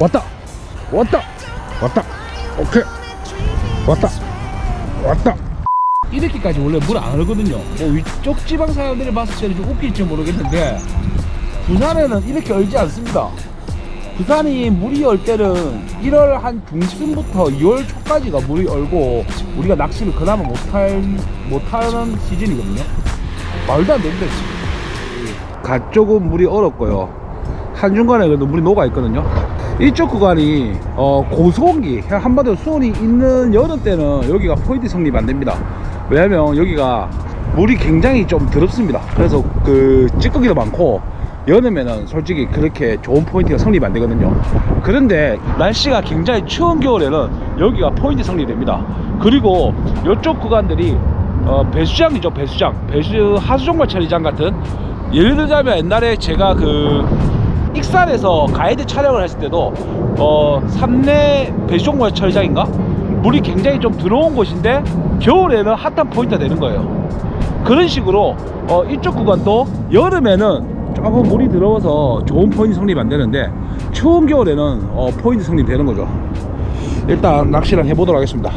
왔다. 왔다. 왔다. 오케이. 왔다. 왔다. 이렇게까지 원래 물안 얼거든요. 뭐 위쪽 지방 사람들이 봤을 때는 좀 웃길지 모르겠는데 부산에는 이렇게 얼지 않습니다. 부산이 물이 얼 때는 1월 한 중순부터 2월 초까지가 물이 얼고 우리가 낚시를 그나마 못할 못하는 시즌이거든요. 말도 안 됩니다 지금. 가 쪽은 물이 얼었고요. 한중간에 그래도 물이 녹아 있거든요 이쪽 구간이 어, 고수온기 한마디로 수온이 있는 여름 때는 여기가 포인트 성립 안 됩니다. 왜냐면 여기가 물이 굉장히 좀 더럽습니다. 그래서 그 찌꺼기도 많고 여름에는 솔직히 그렇게 좋은 포인트가 성립 안 되거든요. 그런데 날씨가 굉장히 추운 겨울에는 여기가 포인트 성립됩니다. 그리고 이쪽 구간들이 어, 배수장이죠 배수장. 배수 하수종말 처리장 같은. 예를 들자면 옛날에 제가 그 익산에서 가이드 촬영을 했을 때도 어 삼내 배수종말 처리장인가? 물이 굉장히 좀 들어온 곳인데 겨울에는 핫한 포인트가 되는 거예요. 그런 식으로 어, 이쪽 구간도 여름에는 조금 물이 들어와서 좋은 포인트 성립 안 되는데 추운 겨울에는 어, 포인트 성립 되는 거죠. 일단 낚시를 해보도록 하겠습니다.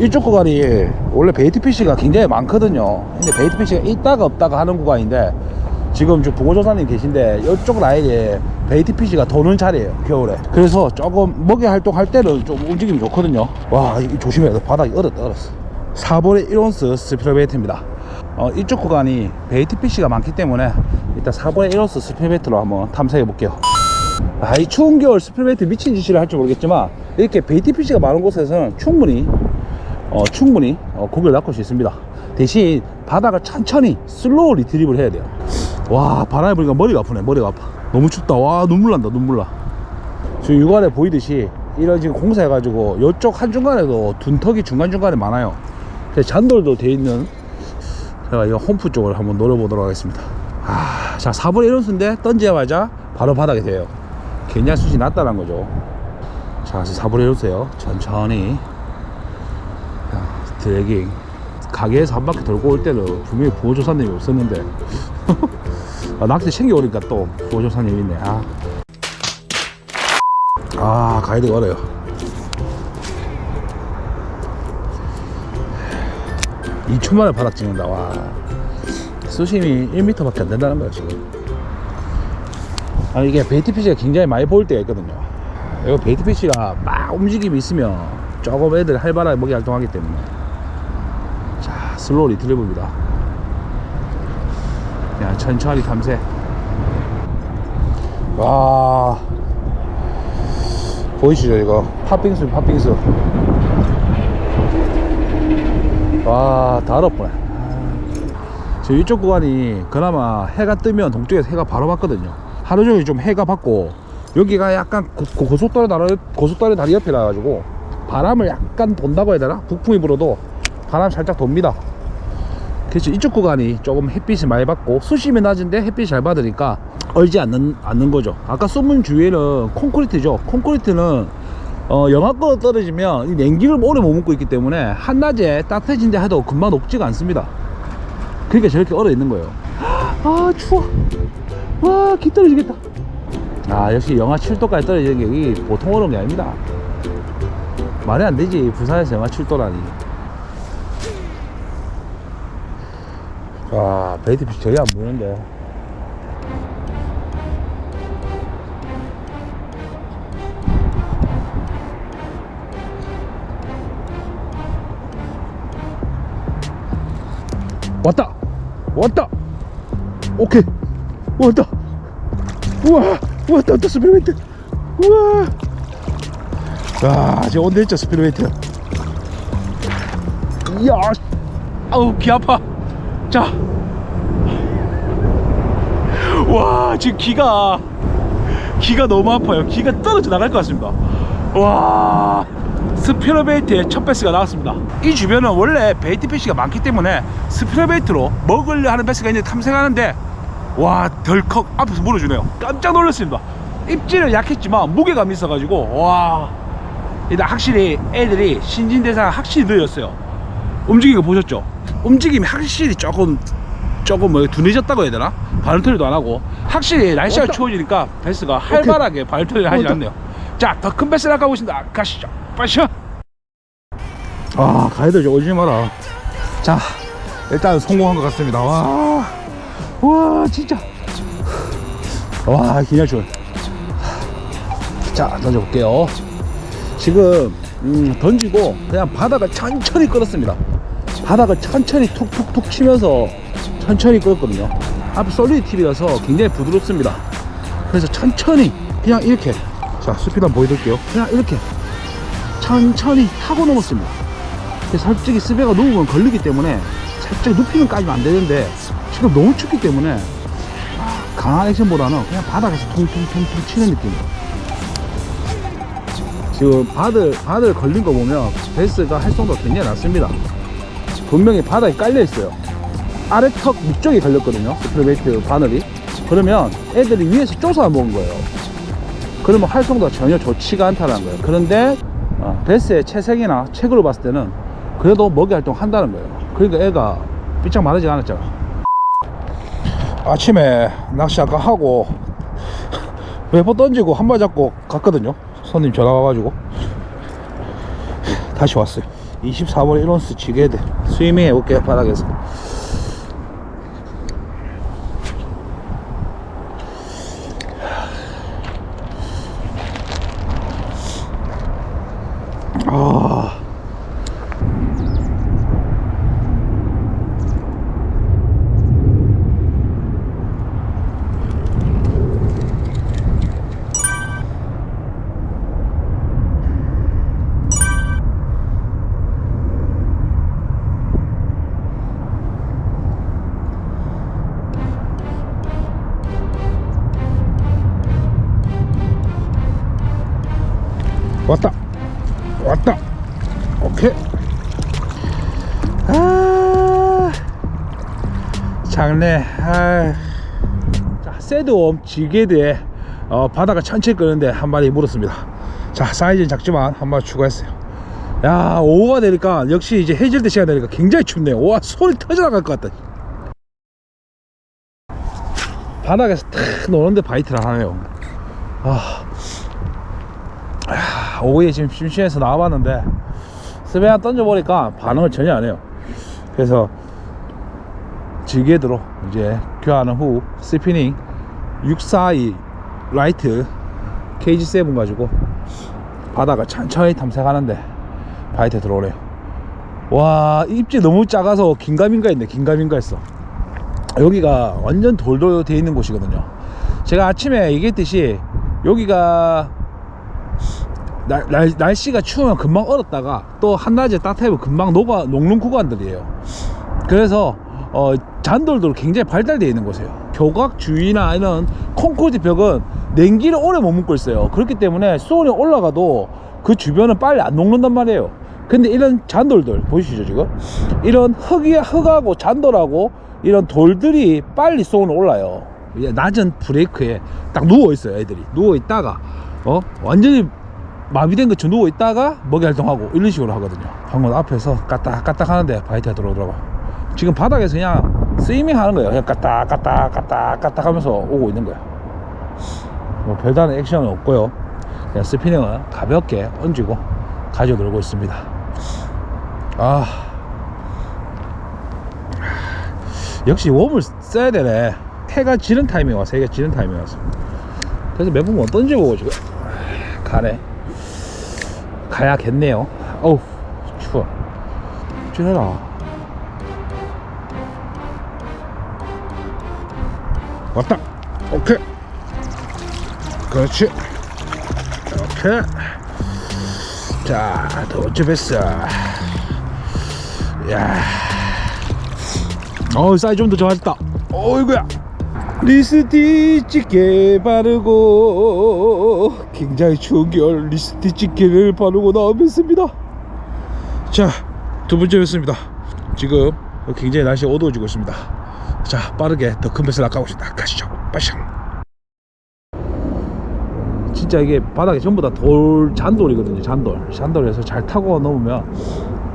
이쪽 구간이 원래 베이트 피쉬가 굉장히 많거든요. 근데 베이트 피쉬가 있다가 없다가 하는 구간인데 지금 저 부고조사님 계신데 이쪽 라인에 베이트 피쉬가 도는 차례예요 겨울에. 그래서 조금 먹이 활동할 때는 좀 움직임이 좋거든요. 와 조심해야 돼. 바닥이 얼었다 얼었어. 4분의 1온스 스피러 베이트입니다. 어, 이쪽 구간이 베이트 피쉬가 많기 때문에 일단 4분의 1온스 스피러 베이트로 한번 탐색해 볼게요. 아, 이 추운 겨울 스피드베이트 미친 짓을 할줄 모르겠지만 이렇게 베이티 피쉬가 많은 곳에서는 충분히 어, 충분히 어, 고기를 낚을 수 있습니다. 대신 바닥을 천천히 슬로우 리트리브를 해야 돼요. 와 바람이 불니까 머리가 아프네 머리가 아파. 너무 춥다. 와 눈물 난다 눈물 나. 지금 육안에 보이듯이 이런 지금 공사해 가지고 이쪽 한중간에도 둔턱이 중간중간에 많아요. 그래서 잔돌도 돼 있는 제가 이 홈프 쪽을 한번 노려보도록 하겠습니다. 아, 자 4분의 1원수인데 던지자마자 바로 바닥에 돼요. 개냐 수시 낮다는 거죠. 자, 4분의 1원수예요. 천천히 자, 드래깅 가게에서 한 바퀴 돌고 올 때는 분명히 부호조사님이 없었는데 아, 낚시 챙겨오니까 또 부호조사님이 있네. 아, 아 가이드가 어려요. 이초 만에 바닥 찍는다. 와. 수심이 1m밖에 안 된다는 거야, 지금. 아니, 이게 베이트 피쉬가 굉장히 많이 보일 때가 있거든요. 이거 베이트 피쉬가 막 움직임이 있으면 조금 애들 활발하게 먹이 활동하기 때문에. 자, 슬로우 리트리브입니다. 천천히 탐색. 와. 보이시죠, 이거? 팥빙수, 팥빙수. 와, 다 얼었구나. 저 이쪽 구간이 그나마 해가 뜨면 동쪽에서 해가 바로 받거든요. 하루 종일 좀 해가 받고 여기가 약간 고, 고- 고속도로 다리 고속도로 다리 옆이라 가지고 바람을 약간 돈다고 해야 되나? 북풍이 불어도 바람 살짝 돕니다. 그래서 이쪽 구간이 조금 햇빛이 많이 받고 수심이 낮은데 햇빛이 잘 받으니까 얼지 않는 않는 거죠. 아까 쏘문 주위에는 콘크리트죠. 콘크리트는 어, 영하권으로 떨어지면 이 냉기를 오래 머금고 있기 때문에 한낮에 따뜻해진다 해도 금방 녹지가 않습니다. 그러니까 저렇게 얼어 있는 거예요. 아 추워. 와, 기 떨어지겠다. 아 역시 영하 7도까지 떨어지는 게 보통 얼음이 아닙니다. 말이 안 되지 부산에서 영하 7도라니. 와 베이트 피시 전혀 안 보이는데. 왔다! 왔다! 오케이! 왔다! 우와! 왔다! 왔다! 스피드웨이트! 우와! 자 이제 온데 있죠 스피드웨이트? 이야 아우 귀 아파 자와 지금 기가 기가 너무 아파요. 기가 떨어져 나갈 것 같습니다. 와 스피러베이트의 첫 베스가 나왔습니다. 이 주변은 원래 베이트 피쉬가 많기 때문에 스피러베이트로 먹으려 하는 베스가 있는데 탐색하는데 와 덜컥 앞에서 물어주네요. 깜짝 놀랐습니다. 입질은 약했지만 무게감이 있어가지고 와. 일단 확실히 애들이 신진대사가 확실히 늘었어요. 움직이는 거 보셨죠 움직임이 확실히 조금 조금 뭐 둔해졌다고 해야 되나 바늘털이도 안 하고 확실히 날씨가 추워지니까 베스가 활발하게 바늘털이를 하지 왔다. 않네요 자, 더큰 아까고 있습니다. 가시죠. 빠셔. 아, 가이드 오지 마라. 자, 일단 성공한 것 같습니다. 와, 와, 진짜. 와, 기냐줄. 자, 던져볼게요. 지금, 음, 던지고 그냥 바닥을 천천히 끌었습니다. 바닥을 천천히 툭툭툭 치면서 천천히 끌었거든요. 앞에 솔리드 TV라서 굉장히 부드럽습니다. 그래서 천천히 그냥 이렇게 자 스피드 한번 보여드릴게요. 그냥 이렇게 천천히 타고 넘었습니다. 근데 솔직히 스베가 누우면 걸리기 때문에 살짝 눕히면 까지면 안 되는데 지금 너무 춥기 때문에 강한 액션보다는 그냥 바닥에서 퉁퉁퉁퉁 치는 느낌이에요. 지금 바들 바들 걸린 거 보면 베이스가 활성도가 굉장히 낮습니다. 분명히 바닥에 깔려 있어요. 아래 턱 위쪽에 걸렸거든요. 스프레베이트 바늘이. 그러면 애들이 위에서 쪼서 먹은 거예요. 그러면 활성도가 전혀 좋지가 않다는 거예요. 그런데 어, 베스의 채색이나 책으로 봤을 때는 그래도 먹이 활동 한다는 거예요. 그러니까 애가 삐짝 마르지 않았잖아. 아침에 낚시 아까 하고 외포 던지고 한발 잡고 갔거든요. 손님 전화 와가지고 다시 왔어요. 24번 1온스 지게대 스위밍 해볼게요 바닥에서. 왔다. 왔다. 오케이. 아 장래 아. 자 새드웜 지게드에 어, 바다가 천천히 끄는데 한 마리 물었습니다. 자 사이즈는 작지만 한 마리 추가했어요. 야 오후가 되니까 역시 이제 해질 때 시간 되니까 굉장히 춥네요 와 손이 터져나갈 것 같다. 바닥에서 탁 노는데 바이트를 하네요. 아 오후에 지금 심심해서 나와봤는데 스베 한 던져보니까 반응을 전혀 안 해요. 그래서 지게드로 이제 교환한 후 스피닝 642 라이트 KG7 가지고 바다가 천천히 탐색하는데 바이트 들어오래요. 와 입질 너무 작아서 긴가민가 했네. 긴가민가 했어. 여기가 완전 돌돌 돼 있는 곳이거든요. 제가 아침에 얘기했듯이 여기가 날, 날, 날씨가 추우면 금방 얼었다가 또 한낮에 따뜻하면 금방 녹아, 녹는 구간들이에요. 그래서 어, 잔돌도 굉장히 발달되어 있는 곳이에요. 교각 주위나 이런 콘크리트 벽은 냉기를 오래 머금고 있어요. 그렇기 때문에 수온이 올라가도 그 주변은 빨리 안 녹는단 말이에요. 근데 이런 잔돌들 보이시죠 지금? 이런 흙이 흙하고 잔돌하고 이런 돌들이 빨리 수온이 올라요. 낮은 브레이크에 딱 누워 있어요 애들이 누워 있다가 어 완전히 마비된 것처럼 누워 있다가 먹이 활동하고 이런 식으로 하거든요. 방금 앞에서 까딱까딱 하는데 바이트가 들어오더라고. 지금 바닥에서 그냥 스위밍 하는 거예요. 그냥 까딱까딱 까딱까딱 하면서 오고 있는 거야. 뭐 별다른 액션은 없고요. 그냥 스피닝은 가볍게 얹고 가지고 놀고 있습니다. 아 역시 웜을 써야 되네. 해가 지는 타이밍 와서 해가 지는 타이밍 와서. 그래서 매번 못 던져보고 지금 가네. 가야겠네요. 어우, 추워. 찌해라. 왔다. 오케이. 그렇지. 오케이. 자, 베스. 야. 어우, 사이즈 좀더 좋아졌다. 어이구야. 리스티치 게 바르고 굉장히 추운 겨울 리스티치게를 바르고 나오겠습니다. 자 두 번째 였습니다. 지금 굉장히 날씨가 어두워지고 있습니다. 자 빠르게 더큰 뱃을 낚아고 있습니다. 가시죠. 빠샹. 진짜 이게 바닥에 전부 다 돌 잔돌이거든요 잔돌. 잔돌에서 잘 타고 넘으면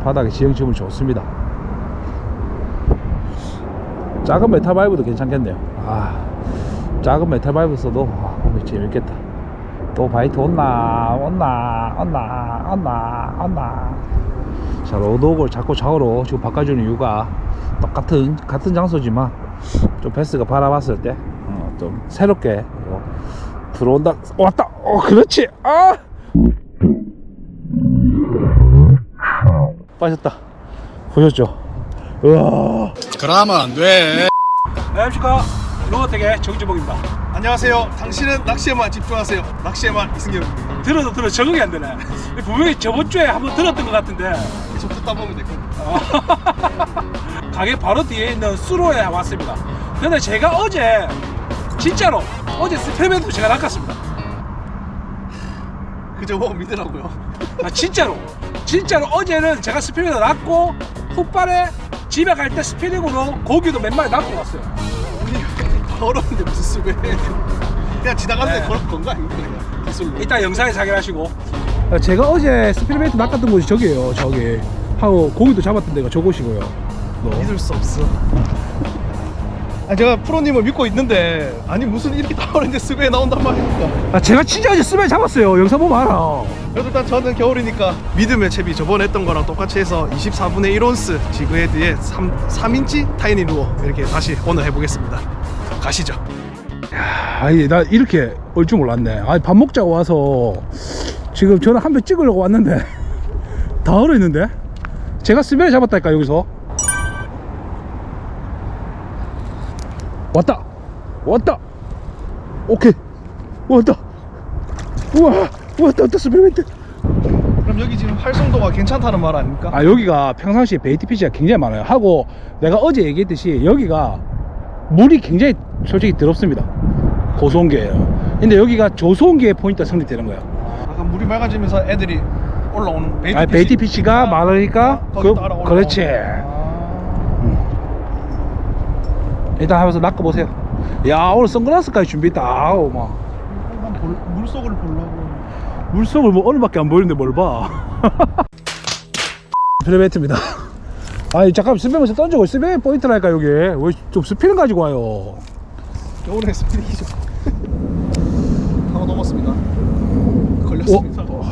바닥에 지형침을 좋습니다. 작은 메탈 바이브도 괜찮겠네요. 아, 작은 메탈 바이브 써도 아, 재밌겠다. 또 바이트 온나 온나 온나 온나 온나. 자 로드옥을 자꾸 좌우로 지금 바꿔주는 이유가 똑같은 같은 장소지만 좀 베스가 바라봤을 때좀 새롭게 어, 들어온다. 왔다! 어 그렇지! 아! 빠졌다. 보셨죠? 우와 그러면 안 돼. 안녕하십니까. 로버텍의 정주복입니다 안녕하세요. 당신은 낚시에만 집중하세요. 낚시에만 이승엽입니다. 들어도 들어 적응이 안 되네 분명히 저번 주에 한번 들었던 것 같은데 계속 듣다 보면 될 겁니다. 가게 바로 뒤에 있는 수로에 왔습니다 근데 제가 어제 진짜로 어제 스팸에도 제가 낚았습니다 그저 뭐 믿으라고요. 아 진짜로 진짜로 어제는 제가 스피닝을 놨고 훗발에 집에 갈 때 스피닝으로 고기도 몇 마리 낚고 왔어요 걸었는데 무슨 수배. 그냥 지나가는데 네. 걸었 건거 아닙니까? 그냥 기술로. 이따 영상에서 확인하시고 제가 어제 스피닝베이트 낚았던 곳이 저기예요 저기 하고 고기도 잡았던 데가 저곳이고요 믿을 수 없어. 아 제가 프로님을 믿고 있는데 아니 무슨 이렇게 나오는데 수배에 나온단 말입니까? 아 제가 진짜 어제 스피닝 잡았어요 영상 보면 알아 그래도 일단 저는 겨울이니까 믿음의 채비 저번에 했던 거랑 똑같이 해서 24분의 1온스 지그헤드에 3, 3인치 타이니 루어 이렇게 다시 오늘 해보겠습니다. 가시죠. 아니 나 이렇게 올 줄 몰랐네. 아니 밥 먹자고 와서 지금 저는 한배 찍으려고 왔는데 다 얼어 있는데? 제가 스베를 잡았다니까 여기서. 왔다. 왔다. 오케이. 왔다. 우와 왔다 왔다 스베르멘트. 그럼 여기 지금 활성도가 괜찮다는 말 아닙니까? 아 여기가 평상시에 베이티 피치가 굉장히 많아요. 하고 내가 어제 얘기했듯이 여기가 물이 굉장히 솔직히 더럽습니다. 고소온계예요. 근데 여기가 저소온계의 포인트가 성립되는 거야 아까 물이 맑아지면서 애들이 올라오는 베이티 아, 베이티 피치가 많으니까 거기 그-. 그렇지. 아, 일단 하면서 낚아 보세요. 야 오늘 선글라스까지 준비했다. 아우 막. 볼- 물속을 보려고. 물속을 뭐 오늘밖에 안 보이는데 뭘봐. 필레베트입니다 아니 잠깐 스피면서 던지고 스피 포인트라니까 여기 왜좀 스피는 가지고 와요 겨울에 스피닝이죠 하고 넘었습니다 걸렸습니다 어?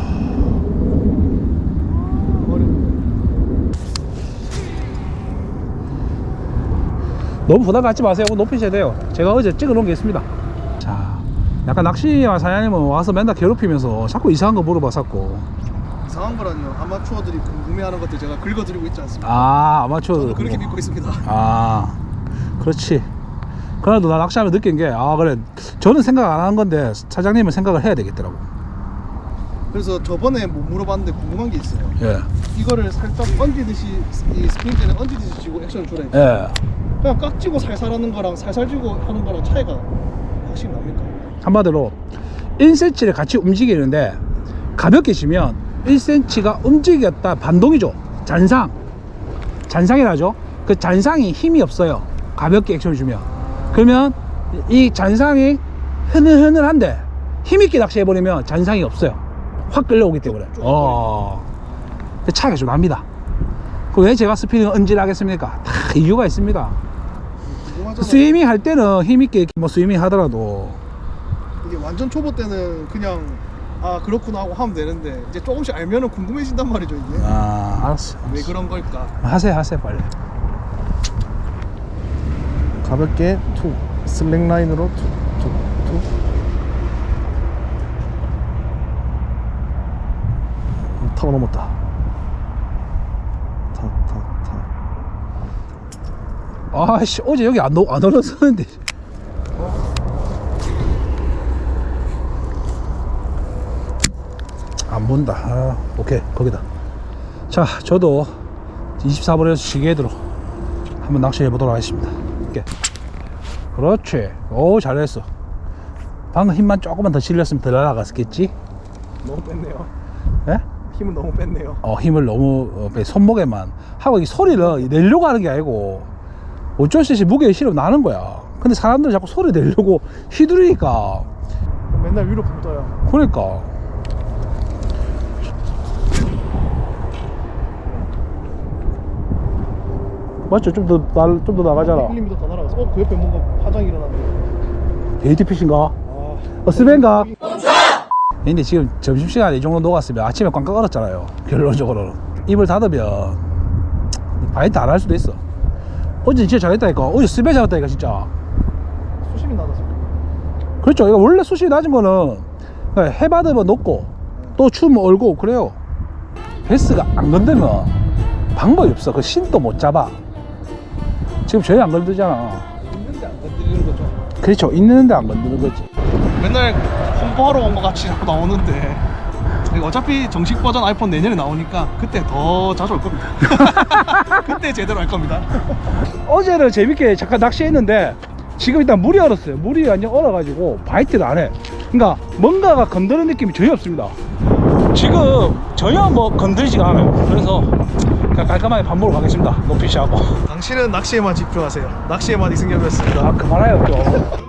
어려- 너무 부담 갖지 마세요. 높이셔야 돼요. 제가 어제 찍어 놓은 게 있습니다. 자, 약간 낚시와 사장님은 와서 맨날 괴롭히면서 자꾸 이상한 거 물어봐 샀고. 이상한 거라니요 아마추어들이 궁금해하는 것들 제가 긁어드리고 있지 않습니까 아, 아마추어. 저는 그렇게 믿고 있습니다 아, 그렇지. 그래도 나 낚시하면 느낀 게, 아, 그래. 저는 생각 안 한 건데, 사장님은 생각을 해야 되겠더라고. 그래서 저번에 뭐 물어봤는데 궁금한 게 있어요 예. 이거를 살짝 얹이듯이 이 스프링 때는 얹이듯이 쥐고 액션을 돼 예. 그냥 깍 쥐고 살살 하는 거랑 살살 쥐고 하는 거랑 차이가 확실히 납니까? 한마디로 1cm를 같이 움직이는데, 가볍게 치면 1cm가 움직였다 반동이죠. 잔상. 잔상이라죠. 그 잔상이 힘이 없어요. 가볍게 액션을 주면. 그러면 이 잔상이 흐늘흐늘한데 힘있게 낚시해버리면 잔상이 없어요. 확 끌려오기 때문에. 어. 그 차이가 좀 납니다. 그왜 제가 스피닝을 언질하겠습니까? 다 이유가 있습니다. 스위밍 할 때는 힘있게 뭐 스위밍 하더라도 이게 완전 초보 때는 그냥 아 그렇구나 하고 하면 되는데 이제 조금씩 알면은 궁금해진단 말이죠 이게. 아 알았어. 왜 그런 걸까? 하세요 하세요 빨리. 가볍게 툭 슬랙 라인으로 툭툭툭 타고 넘었다. 탁탁탁 아씨 어제 여기 안, 넣- 안 얼었었는데 안 본다. 아, 오케이. 거기다. 자 저도 24번에서 시계드로 한번 낚시해 보도록 하겠습니다. 이렇게. 그렇지. 오 잘했어. 방금 힘만 조금만 더 실렸으면 더 날아갔겠지? 너무 뺐네요. 예? 힘을 너무 뺐네요. 어, 힘을 너무 어, 빼- 손목에만. 하고 이 소리를 내려고 하는 게 아니고 어쩔 수 없이 무게에 실어 나는 거야. 근데 사람들 자꾸 소리 내려고 휘두르니까. 맨날 위로 붙어요. 그러니까 맞죠? 좀더좀더 나가잖아. 1mm 더 날아가서. 어그 옆에 뭔가 파장이 베이티 피신가? 아. 어, 스벤가? 근데 지금 점심시간에 이 정도 녹았으면 아침에 꽝꽝 얼었잖아요. 결론적으로는 입을 닫으면 바이트 안 할 수도 있어. 어제 진짜 잘했다니까. 어제 스베 잡았다니까 진짜. 수심이 낮아서. 그렇죠. 이거 원래 수심이 낮은 거는 그냥 해 받으면 높고 또 추우면 얼고 그래요. 베스가 안 건들면 방법이 없어. 그 신도 못 잡아 지금 저희 안 건들잖아 있는데 안 건드리는 거죠. 그렇죠 있는데 안 건드는 거지 맨날 홍보하러 온 것 같이 자꾸 나오는데 어차피 정식 버전 아이폰 내년에 나오니까 그때 더 자주 올 겁니다. 그때 제대로 할 겁니다. 어제는 재밌게 잠깐 낚시했는데 지금 일단 물이 얼었어요. 물이 완전 얼어가지고 바이트를 안 해. 그러니까 뭔가가 건드는 느낌이 전혀 없습니다. 지금 전혀 뭐 건드리지가 않아요. 그래서 그냥 깔끔하게 밥 먹으러 가겠습니다. 노피시하고. 당신은 낚시에만 집중하세요. 낚시에만 이승엽이었습니다. 아 그만해요 또.